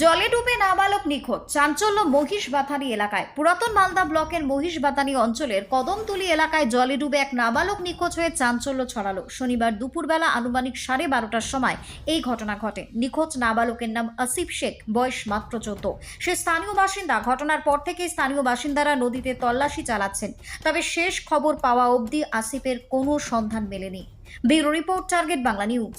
জলে ডুবে নাবালক নিখোঁজ। চাঞ্চল্য মহিষ বাথানি এলাকায়। পুরাতন মালদা ব্লকের মহিষ বাথানি অঞ্চলের কদমতলি এলাকায় জলে ডুবে এক নাবালক নিখোঁজ হয়ে চাঞ্চল্য ছড়ালো। শনিবার দুপুরবেলা আনুমানিক সাড়ে বারোটার সময় এই ঘটনা ঘটে। নিখোঁজ নাবালকের নাম আসিফ শেখ, বয়স মাত্র চোদ্দ। সে স্থানীয় বাসিন্দা। ঘটনার পর থেকে স্থানীয় বাসিন্দারা নদীতে তল্লাশি চালাচ্ছেন। তবে শেষ খবর পাওয়া অবধি আসিফের কোনো সন্ধান মেলেনি। Bureau report, target Bangla news.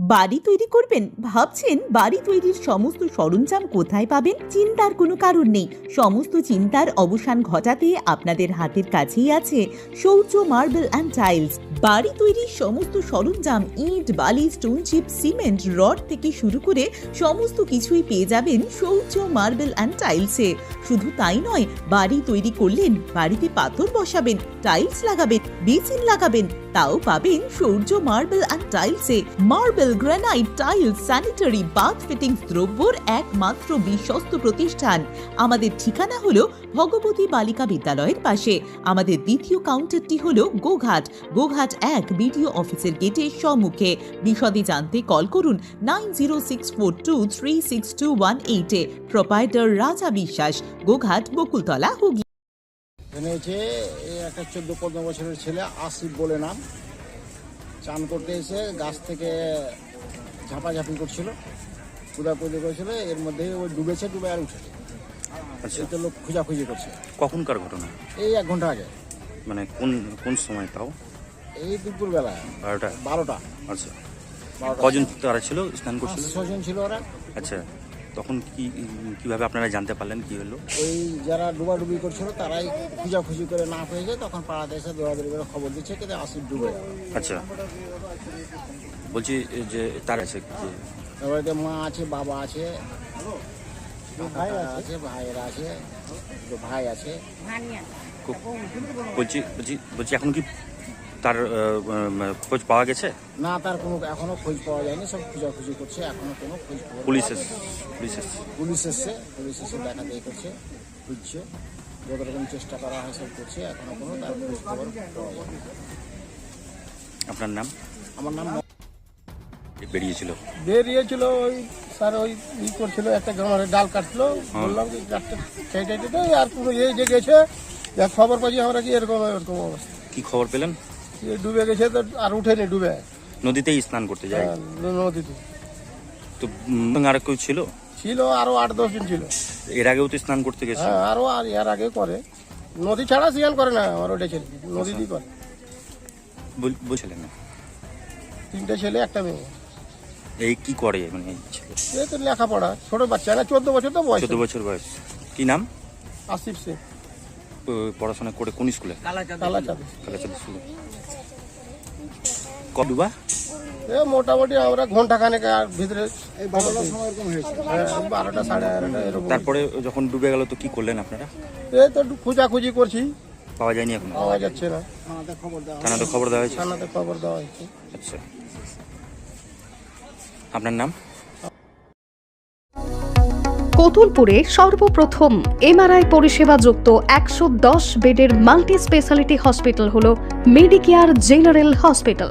বাড়ি তৈরি করবেন? ভাবছেন বাড়ি তৈরির সমস্ত সরঞ্জাম কোথায় পাবেন? চিন্তার কোনো কারণ নেই। সমস্ত চিন্তার অবসান ঘটাতে আপনাদের হাতের কাছেই আছে শৌর্য মার্বেল অ্যান্ড টাইলস। বাড়ি তৈরির সমস্ত সরঞ্জাম, ইট, বালি, স্টোন, চিপ, সিমেন্ট, রড থেকে শুরু করে সমস্ত কিছুই পেয়ে যাবেন শৌর্য মার্বেল অ্যান্ড টাইলসে। শুধু তাই নয়, বাড়ি তৈরি করলেন, বাড়িতে পাথর বসাবেন টাইলস লাগাবেন বেসিন লাগাবেন, তাও পাবেন Sourya marble and টাইলসে marble granite tiles sanitary bath fittings দ্রব্যর একমাত্র বিশ্বস্ত প্রতিষ্ঠান। আমাদের ঠিকানা হলো ভগবতী বালিকা বিদ্যালয়ের পাশে। আমাদের দ্বিতীয় কাউন্টারটি হলো গোঘাট। গোঘাট এক বিডিও অফিসের গেটের সম্মুখে বিশদে জানতে কল করুন nine zero six four two three six two one এইটে প্রোপাইটার রাজা বিশ্বাস গোঘাট বকুলতলা হুগলি। এখানে হচ্ছে এই একটা চোদ্দ পনেরো বছরের ছেলে আসিফ বলে নাম। চান করতে এসে গাছ থেকে ঝাপাঝাপি করছিল কুদাকুদি করেছিল এর মধ্যে ওই ডুবেছে ডুবে আর উঠেছে। আচ্ছা। তো লোক খোঁজাখুঁজি করছে। কখনকার ঘটনা? এই এক ঘণ্টা আগে। মানে কোন কোন সময় তাও? এই দুপুরবেলা বারোটা। বারোটা। আচ্ছা। বারোটা। কজন তারা ছিল স্নান করছিল? ছজন ছিল ওরা। আচ্ছা। তখন কি কীভাবে আপনারা জানতে পারলেন কি হলো? ওই যারা ডুবাডুবি করছিল তারাই খোঁজাখুঁজি করে না পেয়েছে তখন পাড়াতে এসে দৌড়াদৌড়ি করে খবর দিচ্ছে কিন্তু আসিফ ডুবে আচ্ছা। বলছি যে তার আছে যে এবারে মা আছে বাবা আছে ভাই আছে ভাইয়েরা আছে ভাই আছে। বলছি বলছি বলছি এখন কি তার খোঁজ পাওয়া গেছে? না তার কোনো এখনও খোঁজ পাওয়া যায়নি সব খোঁজাখুঁজি করছে এখনও কোনো খোঁজ পুলিশ পাওয়া এসে পুলিশ এসে যায়নি। পুলিশ এসছে পুলিশ এসে দেখা দেখি করছে খুঁজছে যত রকম চেষ্টা করা হয় সব করছে এখনও কোনো তার খোঁজ খবর পাওয়া যায়নি। আপনার নাম? আমার নাম বেরিয়েছিল? বেরিয়েছিল ওই স্যার ওই ই করছিল একটা গ্রামের ডাল কাটছিল বললাম কি গাছটা কেটে কেটে আর পুরো এই যে গেছে যা খবর পাচ্ছি আমরা কি এরকম এরকম অবস্থা। কি খবর পেলেন? যে ডুবে গেছে তো আর উঠেনি ডুবে। নদীতেই স্নান করতে যায়? হ্যাঁ, নদীতে। তো আর কেউ ছিল? ছিল আরও আট দশ দিন ছিল। এর আগেও তো স্নান করতে গেছে? হ্যাঁ আরও আর এর আগে করে। নদী ছাড়া সিয়ান করে না আমার ওটা ছেলে। নদীতেই করে। বলছিলেন না? তিনটে ছেলে একটা মেয়ে। এই কি করে মানে এই ছেলে? এই তো লেখাপড়া ছোট বাচ্চা না চোদ্দ বছর তো বয়স। চোদ্দ বছর বয়স। কি নাম? আসিফ সে পড়াশোনা করে কোন স্কুলে? কালা চাঁদে কালাচাঁদ স্কুলে। কদুবা এ মোটামুটি আমরা ঘণ্টা খানেক আর ভিতরে এই বারোটার সময় এরকম হয়েছে। বারোটা সাড়ে এগারোটা এরকম। তারপরে যখন ডুবে গেল তো কি করলেন আপনারা? এই তো খোঁজাখুঁজি করছি। পাওয়া যায়নি এখন? পাওয়া যাচ্ছে না। থানাতে খবর দেওয়া হয়েছে। থানাতে খবর দেওয়া হয়েছে। আচ্ছা। আপনার নাম? কতুলপুরে সর্বপ্রথম এমআরআই পরিষেবা যুক্ত একশো দশ বেডের মাল্টি স্পেশালিটি হসপিটাল হল মেডিকেয়ার জেনারেল হসপিটাল।